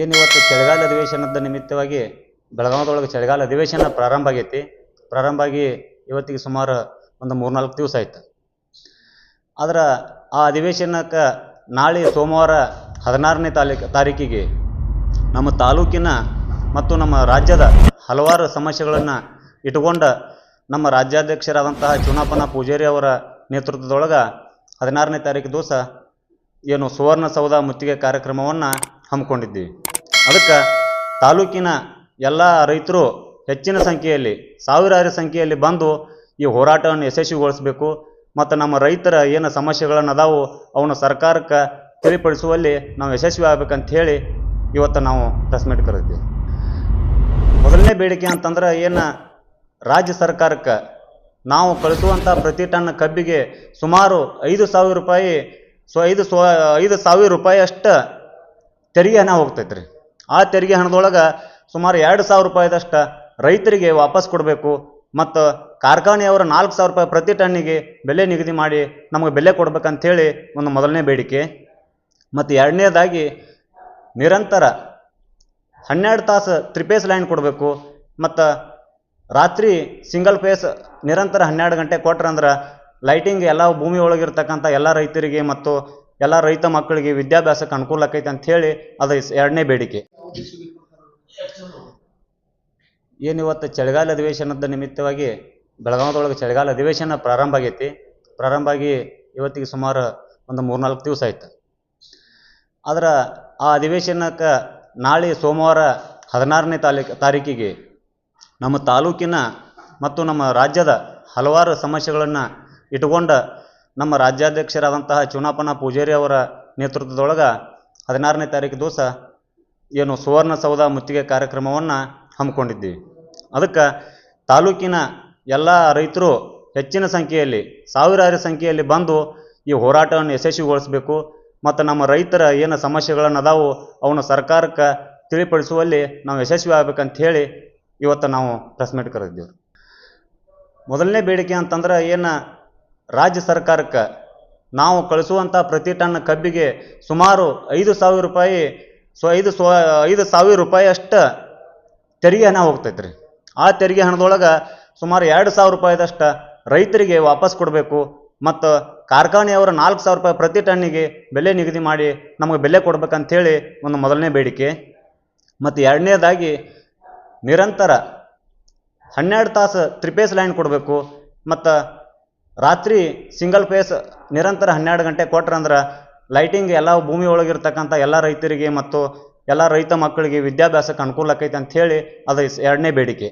ಏನು ಇವತ್ತು ಚಳಿಗಾಲ ಅಧಿವೇಶನದ ನಿಮಿತ್ತವಾಗಿ ಬೆಳಗಾವದೊಳಗೆ ಚಳಿಗಾಲ ಅಧಿವೇಶನ ಪ್ರಾರಂಭ ಆಗೈತಿ. ಪ್ರಾರಂಭ ಆಗಿ ಇವತ್ತಿಗೆ ಸುಮಾರು ಒಂದು ಮೂರ್ನಾಲ್ಕು ದಿವಸ ಆಯ್ತು. ಆದ್ರೆ ಆ ಅಧಿವೇಶನಕ್ಕೆ ನಾಳೆ ಸೋಮವಾರ ಹದಿನಾರನೇ ತಾರೀಕು ತಾರೀಕಿಗೆ ನಮ್ಮ ತಾಲೂಕಿನ ಮತ್ತು ನಮ್ಮ ರಾಜ್ಯದ ಹಲವಾರು ಸಮಸ್ಯೆಗಳನ್ನು ಇಟ್ಟುಕೊಂಡ ನಮ್ಮ ರಾಜ್ಯಾಧ್ಯಕ್ಷರಾದಂತಹ ಚುನಾಪನ ಪೂಜಾರಿ ಅವರ ನೇತೃತ್ವದೊಳಗೆ ಹದಿನಾರನೇ ತಾರೀಕು ದಿವಸ ಏನು ಸುವರ್ಣಸೌಧ ಮುತ್ತಿಗೆ ಕಾರ್ಯಕ್ರಮವನ್ನು ಹಮ್ಮಿಕೊಂಡಿದ್ದೀವಿ ಅದಕ್ಕೆ ತಾಲೂಕಿನ ಎಲ್ಲ ರೈತರು ಹೆಚ್ಚಿನ ಸಂಖ್ಯೆಯಲ್ಲಿ, ಸಾವಿರಾರು ಸಂಖ್ಯೆಯಲ್ಲಿ ಬಂದು ಈ ಹೋರಾಟವನ್ನು ಯಶಸ್ವಿಗೊಳಿಸಬೇಕು ಮತ್ತು ನಮ್ಮ ರೈತರ ಏನು ಸಮಸ್ಯೆಗಳನ್ನು ಅದಾವು ಅವನ್ನು ಸರ್ಕಾರಕ್ಕೆ ತಿಳಿಪಡಿಸುವಲ್ಲಿ ನಾವು ಯಶಸ್ವಿ ಆಗ್ಬೇಕಂತ ಹೇಳಿ ಇವತ್ತು ನಾವು ಪ್ರೆಸ್ ಮೀಟ್ ಕರೆದಿದ್ದೀವಿ. ಮೊದಲನೇ ಬೇಡಿಕೆ ಅಂತಂದ್ರೆ ಏನು ರಾಜ್ಯ ಸರ್ಕಾರಕ್ಕೆ ನಾವು ಕಳಿಸುವಂಥ ಪ್ರತಿ ಟನ್ ಕಬ್ಬಿಗೆ ಸುಮಾರು ಐದು ಸಾವಿರ ರೂಪಾಯಿ ಸೊ ಐದು ಸ್ವ, ಐದು ಸಾವಿರ ರೂಪಾಯಿ ಅಷ್ಟು ತೆರಿಗೆ ಹಣ ಹೋಗ್ತೈತೆ ರೀ ಆ ತೆರಿಗೆ ಹಣದೊಳಗೆ ಸುಮಾರು ಎರಡು ಸಾವಿರ ರೂಪಾಯಿದಷ್ಟು ರೈತರಿಗೆ ವಾಪಸ್ ಕೊಡಬೇಕು ಮತ್ತು ಕಾರ್ಖಾನೆಯವರು ನಾಲ್ಕು ಸಾವಿರ ರೂಪಾಯಿ ಪ್ರತಿ ಟನ್ನಿಗೆ ಬೆಲೆ ನಿಗದಿ ಮಾಡಿ ನಮಗೆ ಬೆಲೆ ಕೊಡ್ಬೇಕಂಥೇಳಿ ಒಂದು ಮೊದಲನೇ ಬೇಡಿಕೆ. ಮತ್ತು ಎರಡನೇದಾಗಿ ನಿರಂತರ ಹನ್ನೆರಡು ತಾಸು ತ್ರಿಪೇಸ್ ಲೈನ್ ಕೊಡಬೇಕು ಮತ್ತು ರಾತ್ರಿ ಸಿಂಗಲ್ ಫೇಸ್ ನಿರಂತರ ಹನ್ನೆರಡು ಗಂಟೆ ಕೊಟ್ರಂದ್ರೆ ಲೈಟಿಂಗ್ ಎಲ್ಲ ಭೂಮಿ ಒಳಗಿರ್ತಕ್ಕಂಥ ಎಲ್ಲ ರೈತರಿಗೆ ಮತ್ತು ಎಲ್ಲ ರೈತ ಮಕ್ಕಳಿಗೆ ವಿದ್ಯಾಭ್ಯಾಸಕ್ಕೆ ಅನುಕೂಲ ಆಕೈತೆ ಅಂತ ಹೇಳಿ ಅದು ಎರಡನೇ ಬೇಡಿಕೆ. ಏನು ಇವತ್ತು ಚಳಿಗಾಲ ಅಧಿವೇಶನದ ನಿಮಿತ್ತವಾಗಿ ಬೆಳಗಾವದೊಳಗೆ ಚಳಿಗಾಲ ಅಧಿವೇಶನ ಪ್ರಾರಂಭ ಆಗೈತಿ. ಪ್ರಾರಂಭ ಆಗಿ ಇವತ್ತಿಗೆ ಸುಮಾರು ಒಂದು ಮೂರ್ನಾಲ್ಕು ದಿವಸ ಆಯ್ತು. ಆದ್ರೆ ಆ ಅಧಿವೇಶನಕ್ಕೆ ನಾಳೆ ಸೋಮವಾರ ಹದಿನಾರನೇ ತಾರೀಕು ತಾರೀಕಿಗೆ ನಮ್ಮ ತಾಲೂಕಿನ ಮತ್ತು ನಮ್ಮ ರಾಜ್ಯದ ಹಲವಾರು ಸಮಸ್ಯೆಗಳನ್ನು ಇಟ್ಟುಕೊಂಡ ನಮ್ಮ ರಾಜ್ಯಾಧ್ಯಕ್ಷರಾದಂತಹ ಚುನಾಪನ ಪೂಜಾರಿ ಅವರ ನೇತೃತ್ವದೊಳಗೆ ಹದಿನಾರನೇ ತಾರೀಕು ದಿವಸ ಏನು ಸುವರ್ಣಸೌಧ ಮುತ್ತಿಗೆ ಕಾರ್ಯಕ್ರಮವನ್ನು ಹಮ್ಮಿಕೊಂಡಿದ್ದೀವಿ ಅದಕ್ಕೆ ತಾಲೂಕಿನ ಎಲ್ಲ ರೈತರು ಹೆಚ್ಚಿನ ಸಂಖ್ಯೆಯಲ್ಲಿ, ಸಾವಿರಾರು ಸಂಖ್ಯೆಯಲ್ಲಿ ಬಂದು ಈ ಹೋರಾಟವನ್ನು ಯಶಸ್ವಿಗೊಳಿಸಬೇಕು ಮತ್ತು ನಮ್ಮ ರೈತರ ಏನು ಸಮಸ್ಯೆಗಳನ್ನು ಅದಾವು ಅವನ್ನು ಸರ್ಕಾರಕ್ಕೆ ತಿಳಿಪಡಿಸುವಲ್ಲಿ ನಾವು ಯಶಸ್ವಿ ಆಗ್ಬೇಕಂತ ಹೇಳಿ ಇವತ್ತು ನಾವು ಪ್ರೆಸ್ ಮೀಟ್ ಕರೆದಿದ್ದೀವಿ. ಮೊದಲನೇ ಬೇಡಿಕೆ ಅಂತಂದ್ರೆ ಏನು ರಾಜ್ಯ ಸರ್ಕಾರಕ್ಕೆ ನಾವು ಕಳಿಸುವಂಥ ಪ್ರತಿ ಟನ್ ಕಬ್ಬಿಗೆ ಸುಮಾರು ಐದು ಸಾವಿರ ರೂಪಾಯಿ ಸೊ ಐದು ಸ್ವ, ಐದು ಸಾವಿರ ರೂಪಾಯಿ ಅಷ್ಟು ತೆರಿಗೆ ಹಣ ಹೋಗ್ತೈತೆ ರೀ ಆ ತೆರಿಗೆ ಹಣದೊಳಗೆ ಸುಮಾರು ಎರಡು ಸಾವಿರ ರೂಪಾಯಿದಷ್ಟು ರೈತರಿಗೆ ವಾಪಸ್ ಕೊಡಬೇಕು ಮತ್ತು ಕಾರ್ಖಾನೆಯವರು ನಾಲ್ಕು ಸಾವಿರ ರೂಪಾಯಿ ಪ್ರತಿ ಟನ್ನಿಗೆ ಬೆಲೆ ನಿಗದಿ ಮಾಡಿ ನಮಗೆ ಬೆಲೆ ಕೊಡ್ಬೇಕಂಥೇಳಿ ಒಂದು ಮೊದಲನೇ ಬೇಡಿಕೆ. ಮತ್ತು ಎರಡನೇದಾಗಿ ನಿರಂತರ ಹನ್ನೆರಡು ತಾಸು ತ್ರಿಪೇಸ್ ಲೈನ್ ಕೊಡಬೇಕು. ಮತ್ತು ರಾತ್ರಿ ಸಿಂಗಲ್ ಫೇಸ್ ನಿರಂತರ ಹನ್ನೆರಡು ಗಂಟೆ ಕೊಟ್ರಂದ್ರೆ ಲೈಟಿಂಗ್ ಎಲ್ಲ ಭೂಮಿ ಒಳಗಿರ್ತಕ್ಕಂಥ ಎಲ್ಲ ರೈತರಿಗೆ ಮತ್ತು ಎಲ್ಲ ರೈತ ಮಕ್ಕಳಿಗೆ ವಿದ್ಯಾಭ್ಯಾಸಕ್ಕೆ ಅನುಕೂಲ ಆಕೈತೆ ಹೇಳಿ ಅದು ಎರಡನೇ ಬೇಡಿಕೆ.